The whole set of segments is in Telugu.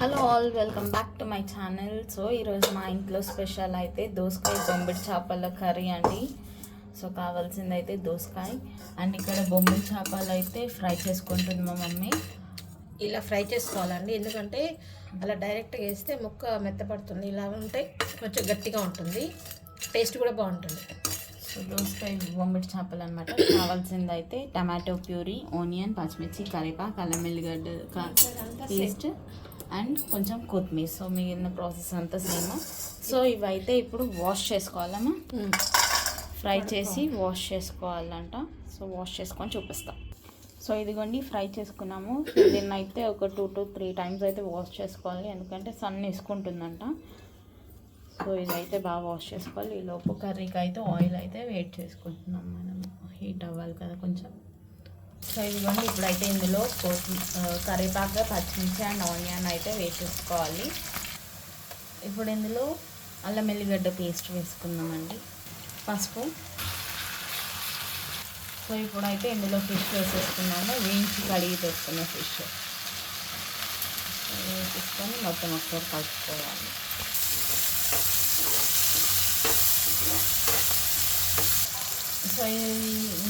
Hello all welcome back to my channel so ఈరోజు మా ఇంట్లో స్పెషల్ అయితే దోసకాయ బొంబిడి చేపల కర్రీ అండి. సో కావాల్సింది అయితే దోసకాయ. అండ్ ఇక్కడ బొంబిడి చేపలు అయితే ఫ్రై చేసుకుంటుంది మా మమ్మీ. ఇలా ఫ్రై చేసుకోవాలండి. ఎందుకంటే అలా డైరెక్ట్గా వేస్తే ముక్క మెత్తపడుతుంది. ఇలా ఉంటే కొంచెం గట్టిగా ఉంటుంది. టేస్ట్ కూడా బాగుంటుంది. సో దోసకాయ బొంబిడి చేపలు అనమాట కావాల్సింది అయితే టమాటో ప్యూరీ ఆనియన్ పచ్చిమిర్చి కరివేపాకు అల్లం వెల్లిగడ్డ పేస్ట్ అండ్ కొంచెం కొత్తిమీర. సో మిగిలిన ప్రాసెస్ అంతా సేమ్. సో ఇవైతే ఇప్పుడు వాష్ చేసుకోవాలమ్మా. ఫ్రై చేసి వాష్ చేసుకోవాలంట. సో వాష్ చేసుకొని చూపిస్తాం. సో ఇదిగోండి ఫ్రై చేసుకున్నాము. దీన్ని అయితే ఒక టూ టు త్రీ టైమ్స్ అయితే వాష్ చేసుకోవాలి. ఎందుకంటే సన్ వేసుకుంటుందంట. సో ఇదైతే బాగా వాష్ చేసుకోవాలి. ఈ లోపు కర్రీకి అయితే ఆయిల్ అయితే వెయిట్ చేసుకుంటున్నాం మనం. హీట్ అవ్వాలి కదా కొంచెం. సో ఇదిగోండి ఇప్పుడైతే ఇందులో కొత్తి- కరివేపాకు పచ్చిమిర్చి అండ్ ఆనియన్ అయితే వేసేసుకోవాలి. ఇప్పుడు ఇందులో అల్లం వెల్లిగడ్డ పేస్ట్ వేసుకుందామండి. పసుపు. సో ఇప్పుడైతే ఇందులో ఫిష్ వేసేసుకున్నాము వేయించి కడిగి తెచ్చుకున్న ఫిష్. వేసేసుకొని మొత్తం ఒకసారి కలుపుకోవాలి. సో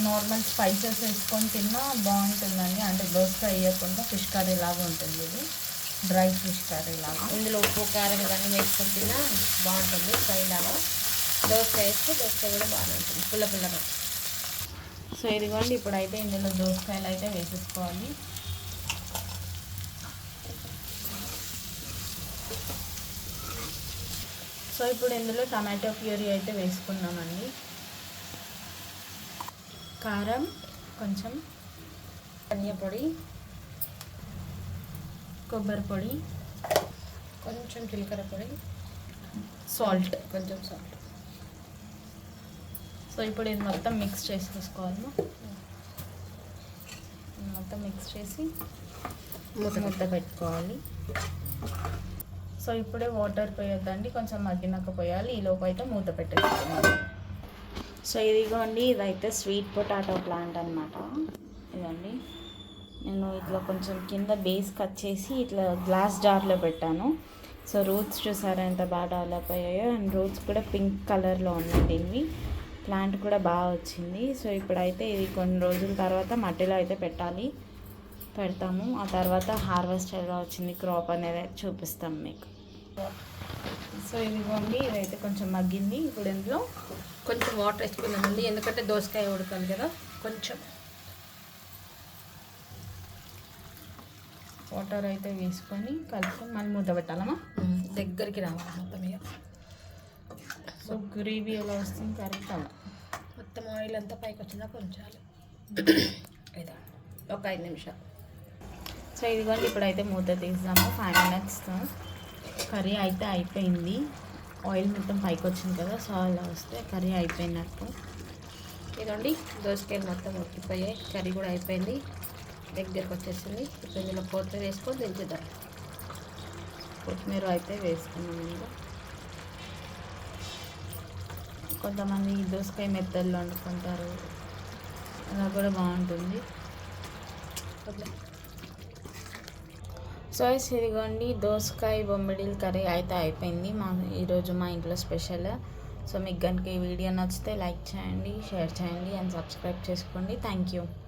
నార్మల్ స్పైసెస్ వేసుకొని తిన్నా బాగుంటుందండి. అంటే దోసకాయ వేయకుండా ఫిష్ కర్రీ లాగా ఉంటుంది ఇది. డ్రై ఫిష్ కర్రీ లాగా. ఇందులో ఉప్పు కారం ఇవన్నీ వేసుకొని తిన్నా బాగుంటుంది ఫ్రై లాగా. దోసకాయ వేస్తే దోసకాయ కూడా బాగానే ఉంటుంది. పుల్ల పుల్లగా. సో ఇదిగోండి ఇప్పుడైతే ఇందులో దోసకాయలు అయితే వేసేసుకోవాలి. సో ఇప్పుడు ఇందులో టమాటో ప్యూరీ అయితే వేసుకున్నామండి. కారం కొంచెం ధనియా పొడి కొబ్బరి పొడి కొంచెం జీలకర్ర పొడి సాల్ట్ కొంచెం సాల్ట్. సో ఇప్పుడు ఇది మొత్తం మిక్స్ చేసుకోవాలి మొత్తం మిక్స్ చేసి మూత ముద్ద పెట్టుకోవాలి. సో ఇప్పుడే వాటర్ పోయొద్దండి కొంచెం మగ్గినాక పోయాలి. ఈ అయితే మూత పెట్టేసుకోవాలి. సో ఇదిగోండి ఇదైతే స్వీట్ పొటాటో ప్లాంట్ అనమాట ఇదండి నేను ఇట్లా కొంచెం కింద బేస్ కట్ చేసి ఇట్లా గ్లాస్ జార్లో పెట్టాను. సో రూట్స్ చూసారా ఎంత బాగా డెవలప్ అయ్యాయో? అండ్ రూట్స్ కూడా పింక్ కలర్లో ఉన్నాయి ఇవి. ప్లాంట్ కూడా బాగా వచ్చింది. సో ఇప్పుడైతే ఇది కొన్ని రోజుల తర్వాత మట్టిలో అయితే పెట్టాలి. పెడతాము. ఆ తర్వాత హార్వెస్ట్ ఎలా వచ్చింది క్రాప్ అనేది చూపిస్తాం మీకు. సో ఇదిగోండి ఇదైతే కొంచెం మగ్గింది ఇప్పుడు ఇందులో కొంచెం వాటర్ వేసుకుందామండి ఎందుకంటే దోసకాయ ఉడకాలి కదా కొంచెం. వాటర్ అయితే వేసుకొని కలుపుకొని మళ్ళీ మూత పెట్టాలమ్మా. దగ్గరికి రావాలి మొత్తం ఇక. సో గ్రేవీ ఎలా వస్తుంది కర్రీ అలా మొత్తం ఆయిల్ అంతా పైకి వచ్చిందా కొంచాలి. ఇదా ఒక ఐదు నిమిషాలు. సో ఇదిగోండి ఇప్పుడైతే మూత తీద్దాము ఫైవ్ మినిట్స్. కర్రీ అయితే అయిపోయింది. ఆయిల్ మొత్తం పైకి వచ్చింది కదా సో అలా వస్తే కర్రీ అయిపోయినట్టు. ఇదండి దోసకాయలు మొత్తం ఉట్టిపోయాయి కర్రీ కూడా అయిపోయింది. దగ్గరకు వచ్చేసింది. ఇప్పుడు ఇందులో కొత్తిమీర వేసుకొని దించుదాం. కొత్తిమీర అయితే వేసుకున్నాం ఇందులో. కొంతమంది దోసకాయ మెత్తల్లో వండుకుంటారు. అలా కూడా బాగుంటుంది. సో ఇదిగోండి దోసకాయ బొమ్మిడిల్ కర్రీ అయితే అయిపోయింది. మా ఈరోజు మా ఇంట్లో స్పెషల్. సో మీకు కనుక ఈ వీడియో నచ్చితే లైక్ చేయండి షేర్ చేయండి అండ్ సబ్స్క్రైబ్ చేసుకోండి. Thank you.